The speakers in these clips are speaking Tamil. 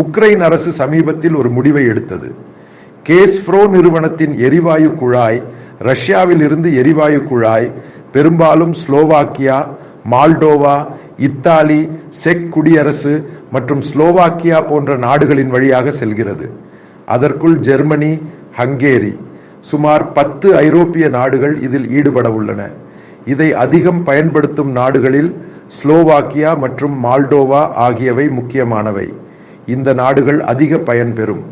உக்ரைன் அரசு சமீபத்தில் ஒரு முடிவை எடுத்தது. கேஸ்ப்ரோ நிறுவனத்தின் எரிவாயு குழாய் ரஷ்யாவில் இருந்து எரிவாயு குழாய் பெரும்பாலும் ஸ்லோவாக்கியா மால்டோவா இத்தாலி செக் குடியரசு மற்றும் ஸ்லோவாக்கியா போன்ற நாடுகளின் வழியாக செல்கிறது. அதற்குள் ஜெர்மனி ஹங்கேரி சுமார் பத்து ஐரோப்பிய நாடுகள் இதில் ஈடுபட உள்ளன. இதை அதிகம் பயன்படுத்தும் நாடுகளில் ஸ்லோவாக்கியா மற்றும் மால்டோவா ஆகியவை முக்கியமானவை. இந்த நாடுகள் அதிக பயன் பெறும்.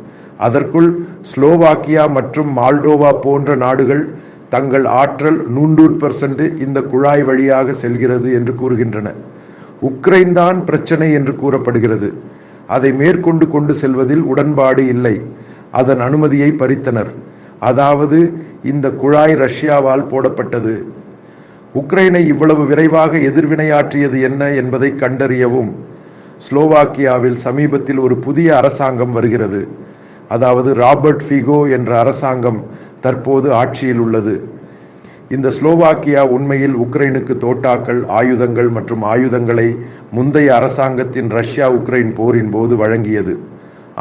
அதற்குள் ஸ்லோவாக்கியா மற்றும் மால்டோவா போன்ற நாடுகள் தங்கள் ஆற்றல் நூண்டூர் பெர்சன்ட் இந்த குழாய் வழியாக செல்கிறது என்று கூறுகின்றன. உக்ரைன் தான் பிரச்சனை என்று கூறப்படுகிறது. அதை மேற்கொண்டு கொண்டு செல்வதில் உடன்பாடு இல்லை. அதன் அனுமதியை பறித்தனர். அதாவது இந்த குழாய் ரஷ்யாவால் போடப்பட்டது. உக்ரைனை இவ்வளவு விரைவாக எதிர்வினையாற்றியது என்ன என்பதை கண்டறியவும் ஸ்லோவாக்கியாவில் சமீபத்தில் ஒரு புதிய அரசாங்கம் வருகிறது. அதாவது ராபர்ட் ஃபிகோ என்ற அரசாங்கம் தற்போது ஆட்சியில் உள்ளது. இந்த ஸ்லோவாக்கியா உண்மையில் உக்ரைனுக்கு தோட்டாக்கள் ஆயுதங்கள் மற்றும் ஆயுதங்களை முந்தைய அரசாங்கத்தின் ரஷ்யா உக்ரைன் போரின் போது வழங்கியது.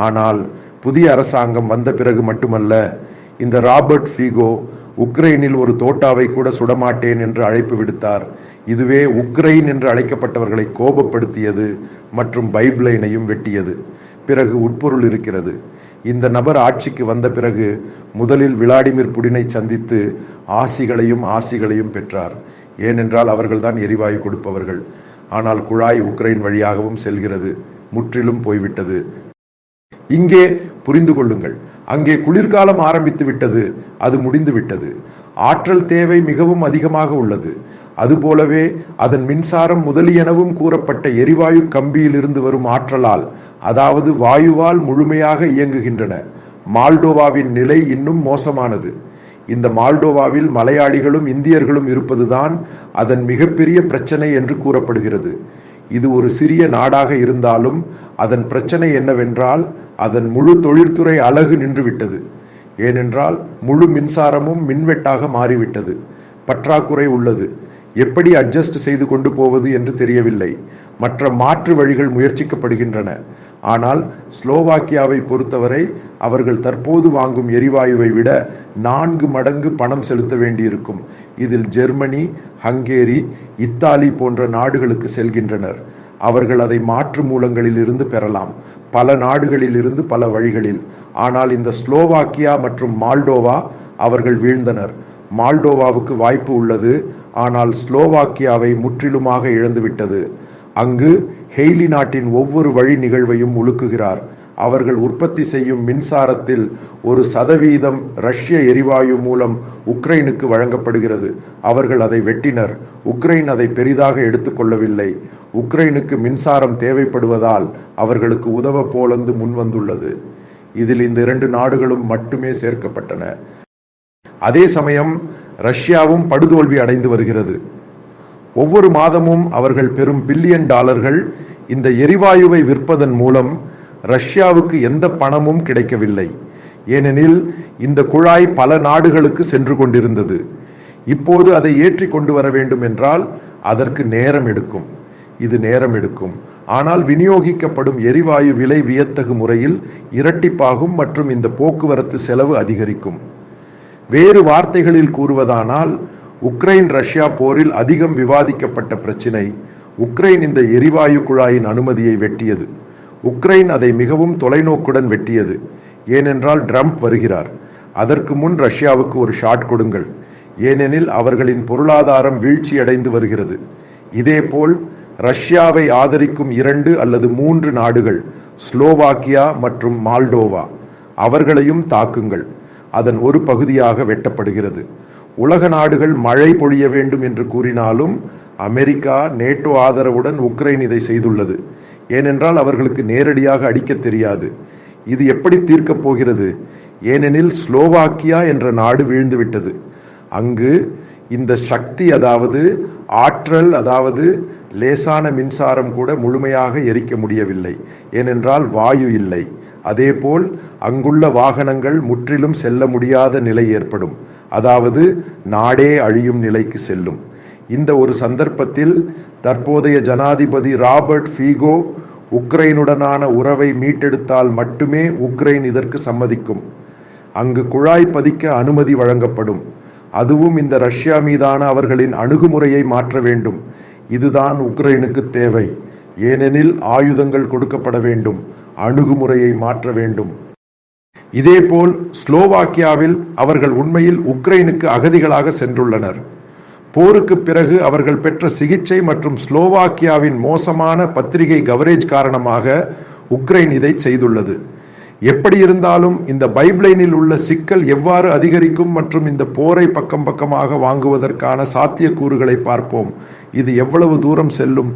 ஆனால் புதிய அரசாங்கம் வந்த பிறகு மட்டுமல்ல இந்த ராபர்ட் ஃபிகோ உக்ரைனில் ஒரு தோட்டாவை கூட சுடமாட்டேன் என்று அழைப்பு விடுத்தார். இதுவே உக்ரைன் என்று அழைக்கப்பட்டவர்களை கோபப்படுத்தியது மற்றும் பைப்லைனையும் வெட்டியது. பிறகு உட்பொருள் இருக்கிறது. இந்த நபர் ஆட்சிக்கு வந்த பிறகு முதலில் விளாடிமிர் புடினை சந்தித்து ஆசிகளையும் ஆசிகளையும் பெற்றார். ஏனென்றால் அவர்கள்தான் எரிவாயு கொடுப்பவர்கள். ஆனால் குழாய் உக்ரைன் வழியாகவும் செல்கிறது. முற்றிலும் போய்விட்டது. இங்கே புரிந்து கொள்ளுங்கள். அங்கே குளிர்காலம் ஆரம்பித்து விட்டது. அது முடிந்து விட்டது. ஆற்றல் தேவை மிகவும் அதிகமாக உள்ளது. அதுபோலவே அதன் மின்சாரம் முதலியனவும் கூறப்பட்ட எரிவாயு கம்பியிலிருந்து வரும் ஆற்றலால் அதாவது வாயுவால் முழுமையாக இயங்குகின்றன. மால்டோவாவின் நிலை இன்னும் மோசமானது. இந்த மால்டோவாவில் மலையாளிகளும் இந்தியர்களும் இருப்பதுதான் அதன் மிகப்பெரிய பிரச்சனை என்று கூறப்படுகிறது. இது ஒரு சிறிய நாடாக இருந்தாலும் அதன் பிரச்சனை என்னவென்றால் அதன் முழு தொழில்துறை அழகு நின்றுவிட்டது. ஏனென்றால் முழு மின்சாரமும் மின்வெட்டாக மாறிவிட்டது. பற்றாக்குறை உள்ளது. எப்படி அட்ஜஸ்ட் செய்து கொண்டு போவது என்று தெரியவில்லை. மற்ற மாற்று வழிகள் முயற்சிக்கப்படுகின்றன. ஆனால் ஸ்லோவாக்கியாவை பொறுத்தவரை அவர்கள் தற்போது வாங்கும் எரிவாயுவை விட நான்கு மடங்கு பணம் செலுத்த வேண்டியிருக்கும். இதில் ஜெர்மனி ஹங்கேரி இத்தாலி போன்ற நாடுகளுக்கு செல்கின்றனர். அவர்கள் அதை மாற்று மூலங்களில் இருந்து பெறலாம். பல நாடுகளில் இருந்து பல வழிகளில். ஆனால் இந்த ஸ்லோவாக்கியா மற்றும் மால்டோவா அவர்கள் வீழ்ந்தனர். மால்டோவாவுக்கு வாய்ப்பு உள்ளது. ஆனால் ஸ்லோவாக்கியாவை முற்றிலுமாக இழந்துவிட்டது. அங்கு ஹெய்லி நாட்டின் ஒவ்வொரு வழி நிகழ்வையும் உலுக்குகிறார் அவர்கள் உற்பத்தி செய்யும் மின்சாரத்தில் ஒரு சதவீதம் ரஷ்ய எரிவாயு மூலம் உக்ரைனுக்கு வழங்கப்படுகிறது. அவர்கள் அதை வெட்டினர். உக்ரைன் அதை பெரிதாக எடுத்துக்கொள்ளவில்லை உக்ரைனுக்கு மின்சாரம் தேவைப்படுவதால் அவர்களுக்கு உதவ போலந்து முன்வந்துள்ளது. இதில் இந்த இரண்டு நாடுகளும் மட்டுமே சேர்க்கப்பட்டன. அதே சமயம் ரஷ்யாவும் படுதோல்வி அடைந்து வருகிறது. ஒவ்வொரு மாதமும் அவர்கள் பெறும் பில்லியன் டாலர்கள் இந்த எரிவாயுவை விற்பதன் மூலம் ரஷ்யாவுக்கு எந்த பணமும் கிடைக்கவில்லை. ஏனெனில் இந்த குழாய் பல நாடுகளுக்கு சென்று கொண்டிருந்தது. இப்போது அதை ஏற்றி கொண்டு வர வேண்டும் என்றால் அதற்கு நேரம் எடுக்கும். இது நேரம் எடுக்கும். ஆனால் விநியோகிக்கப்படும் எரிவாயு விலை வியத்தகு முறையில் இரட்டிப்பாகும் மற்றும் இந்த போக்குவரத்து செலவு அதிகரிக்கும். வேறு வார்த்தைகளில் கூறுவதானால் உக்ரைன் ரஷ்யா போரில் அதிகம் விவாதிக்கப்பட்ட பிரச்சினை உக்ரைன் இந்த எரிவாயு குழாயின் அனுமதியை வெட்டியது. உக்ரைன் அதை மிகவும் தொலைநோக்குடன் வெட்டியது. ஏனென்றால் ட்ரம்ப் வருகிறார். அதற்கு முன் ரஷ்யாவுக்கு ஒரு ஷாட் கொடுங்கள். ஏனெனில் அவர்களின் பொருளாதாரம் வீழ்ச்சியடைந்து வருகிறது. இதேபோல் ரஷ்யாவை ஆதரிக்கும் இரண்டு அல்லது மூன்று நாடுகள் ஸ்லோவாக்கியா மற்றும் மால்டோவா. அவர்களையும் தாக்குங்கள். அதன் ஒரு பகுதியாக வெட்டப்படுகிறது. உலக நாடுகள் மழை பொழிய வேண்டும் என்று கூறினாலும் அமெரிக்கா நேட்டோ ஆதரவுடன் உக்ரைன் இதை செய்துள்ளது. ஏனென்றால் அவர்களுக்கு நேரடியாக அடிக்க தெரியாது. இது எப்படி தீர்க்கப் போகிறது? ஏனெனில் ஸ்லோவாக்கியா என்ற நாடு வீழ்ந்துவிட்டது. அங்கு இந்த சக்தி அதாவது ஆற்றல் அதாவது லேசான மின்சாரம் கூட முழுமையாக எரிக்க முடியவில்லை. ஏனென்றால் வாயு இல்லை. அதேபோல் அங்குள்ள வாகனங்கள் முற்றிலும் செல்ல முடியாத நிலை ஏற்படும். அதாவது நாடே அழியும் நிலைக்கு செல்லும். இந்த ஒரு சந்தர்ப்பத்தில் தற்போதைய ஜனாதிபதி ராபர்ட் ஃபீகோ உக்ரைனுடனான உறவை மீட்டெடுத்தால் மட்டுமே உக்ரைன் இதற்கு சம்மதிக்கும். அங்கு குழாய் பதிக்க அனுமதி வழங்கப்படும். அதுவும் இந்த ரஷ்யா மீதான அவர்களின் அணுகுமுறையை மாற்ற வேண்டும். இதுதான் உக்ரைனுக்கு தேவை. ஏனெனில் ஆயுதங்கள் கொடுக்கப்பட வேண்டும். அணுகுமுறையை மாற்ற வேண்டும். இதேபோல் ஸ்லோவாக்கியாவில் அவர்கள் உண்மையில் உக்ரைனுக்கு அகதிகளாக சென்றுள்ளனர். போருக்கு பிறகு அவர்கள் பெற்ற சிகிச்சை மற்றும் ஸ்லோவாக்கியாவின் மோசமான பத்திரிகை கவரேஜ் காரணமாக உக்ரைன் இதை செய்துள்ளது. எப்படி இருந்தாலும் இந்த பைப்லைனில் உள்ள சிக்கல் எவ்வாறு அதிகரிக்கும் மற்றும் இந்த போரை பக்கம் பக்கமாக வாங்குவதற்கான சாத்தியக்கூறுகளை பார்ப்போம். இது எவ்வளவு தூரம் செல்லும்?